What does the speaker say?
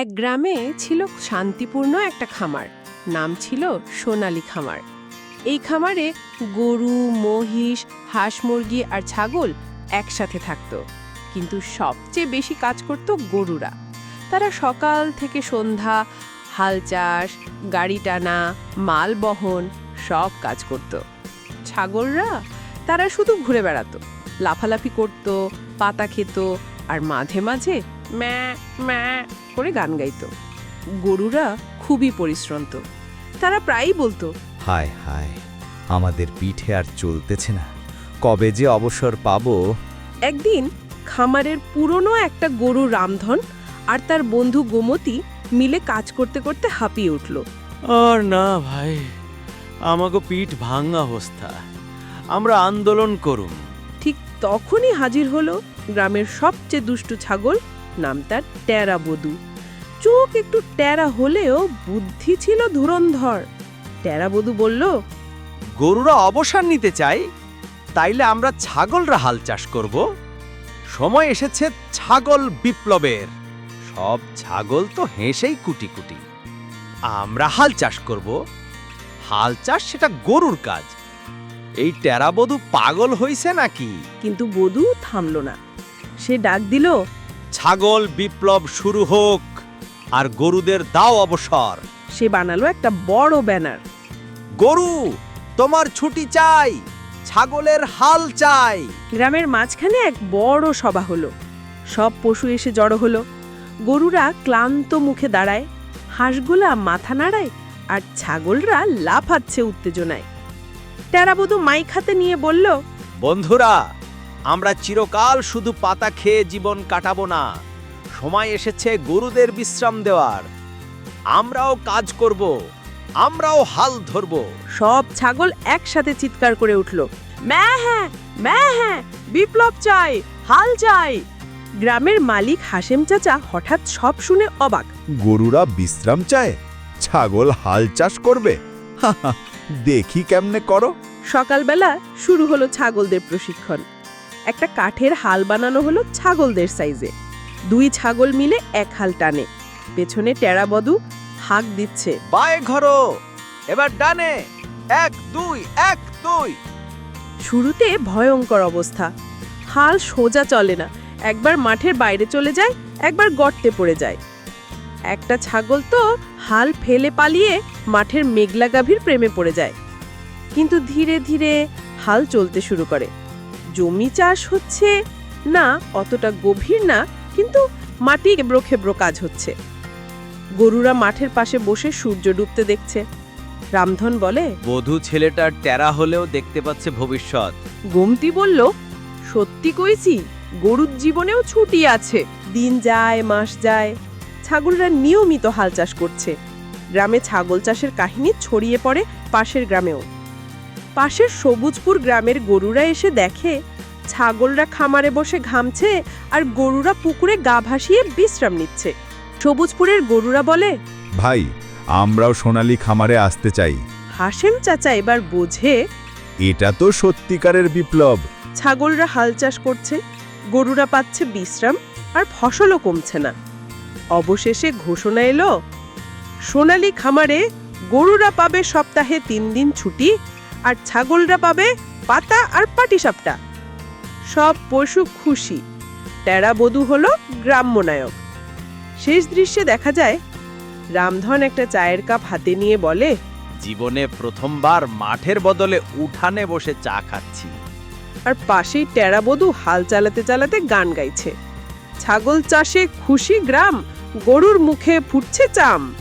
এক গ্রামে ছিল শান্তিপূর্ণ একটা খামার। নাম ছিল সোনালী খামার। এই খামারে গরু, মহিষ, হাঁস মুরগি আর ছাগল একসাথে থাকতো। কিন্তু সবচেয়ে বেশি কাজ করত গরুরা। তারা সকাল থেকে সন্ধ্যা, হাল চাষ, গাড়ি টানা, মাল বহন, সব কাজ করত। ছাগলরা, তারা শুধু ঘুরে বেড়াতো, লাফালাফি করত, পাতা খেত আর মাঝে মাঝে ম্যা ম্যা করে গান গাইতো। গরুরা খুবই পরিশ্রান্ত। তারা প্রায়ই বলতো হায় হায় আমাদের পিঠে আর চলতেছে না। কবে যে অবসর পাবো? একদিন খামারের পুরনো একটা গরু রামধন আর তার বন্ধু গোমতী মিলে কাজ করতে করতে হাঁপিয়ে উঠল। আর না ভাই আমাকে পিঠ ভাঙা অবস্থা। আমরা আন্দোলন করুন। ঠিক তখনই হাজির হলো গ্রামের সবচেয়ে দুষ্টু ছাগল নাম তার টেরা বধু চোখ একটু টেরা হলেও বুদ্ধি ছিল ধুরন্ধর। টেরা বধু বলল গরুরা অবসর নিতে চাই তাইলে আমরা ছাগলরা হাল চাষ করব। সময় এসেছে ছাগল বিপ্লবের। সব ছাগল তো হেসেই কুটি কুটি আমরা হাল চাষ করব। হাল চাষ সেটা গরুর কাজ। এই টেরাবধূ পাগল হইছে নাকি? কিন্তু বধু থামল না। সে ডাক দিল ছাগল বিপ্লব শুরু হোক। আর গরুদের দাও অবসর। সে বানালো একটা বড় ব্যানার। গরু তোমার ছুটি চাই ছাগলের হাল চাই। গ্রামের মাঝখানে এক বড় সভা হলো। সব পশু এসে জড়ো হলো। গরুরা ক্লান্ত মুখে দাঁড়ায় হাঁসগুলা মাথা নাড়ায় আর ছাগলরা লাফাচ্ছে উত্তেজনায়। টেরাবধূ মাইক হাতে নিয়ে বলল বন্ধুরা আমরা চিরকাল শুধু পাতা খেয়ে জীবন কাটাবো না। সময় এসেছে গরুদের বিশ্রাম দেওয়ার। আমরাও কাজ করব আমরাও হাল ধরব। সব ছাগল একসাথে চিৎকার করে উঠল ম্যা হ্যাঁ ম্যা হ্যাঁ বিপ্লব চাই হাল চাই। গ্রামের মালিক হাসেম চাচা হঠাৎ সব শুনে অবাক। গরুরা বিশ্রাম চায় ছাগল হাল চাষ করবে? দেখি কেমনে করো। সকালবেলা শুরু হলো ছাগলদের প্রশিক্ষণ। একটা কাঠের হাল বানানো হলো ছাগলদের সাইজে। দুই ছাগল মিলে এক হাল টানে। পেছনে টেরাবদু হাঁক দিচ্ছে। বায়ে ঘরো এবার ডানে। এক দুই এক দুই। শুরুতে ভয়ঙ্কর অবস্থা। হাল সোজা চলে না। একবার মাঠের বাইরে চলে যায় একবার গর্তে পড়ে যায়। একটা ছাগল তো হাল ফেলে পালিয়ে মাঠের মেঘলা গাভীর প্রেমে পড়ে যায়। কিন্তু ধীরে ধীরে হাল চলতে শুরু করে। জমি চাষ হচ্ছে না অতটা গভীর না কিন্তু মাটি এবড়ো খেব্রো কাজ হচ্ছে। গরুরা মাঠের পাশে বসে সূর্য ডুবতে দেখছে। রামধন বলে বধূ ছেলেটার টেরা হলেও দেখতে পাচ্ছে ভবিষ্যৎ। গোমতি বলল সত্যি কইছি গরুর জীবনেও ছুটি আছে দিন যায় মাস যায়। ছাগলরা নিয়মিত হাল চাষ করছে। গ্রামে ছাগল চাষের কাহিনী ছড়িয়ে পড়ে পাশের গ্রামেও। পাশের সবুজপুর গ্রামের গরুরা এসে দেখে ছাগলরা খামারে বসে ঘামছে আর গরুরা পুকুরে গা ভাসিয়ে বিশ্রাম নিচ্ছে। সবুজপুরের গরুরা বলে ভাই আমরাও সোনালী খামারে আসতে চাই। হাসেম চাচা এবার বোঝে এটা তো সত্যিকারের বিপ্লব। ছাগলরা হাল চাষ করছে গরুরা পাচ্ছে বিশ্রাম আর ফসলও কমছে না। অবশেষে ঘোষণা এলো সোনালী খামারে গরুরা পাবে সপ্তাহে তিন দিন ছুটি আর ছাগলরা পাবে পাতা আর পাটিসাপটা। সব পশু খুশি। টেরা বধূ হলো গ্রাম্য নায়ক। শেষ দৃশ্যে দেখা যায় রামধন একটা চায়ের কাপ হাতে নিয়ে বলে জীবনে প্রথমবার মাঠের বদলে উঠানে বসে চা খাচ্ছি। আর পাশেই টেরাবধূ হাল চালাতে চালাতে গান গাইছে। ছাগল চাষে খুশি গ্রাম গরুর মুখে ফুটছে চাম।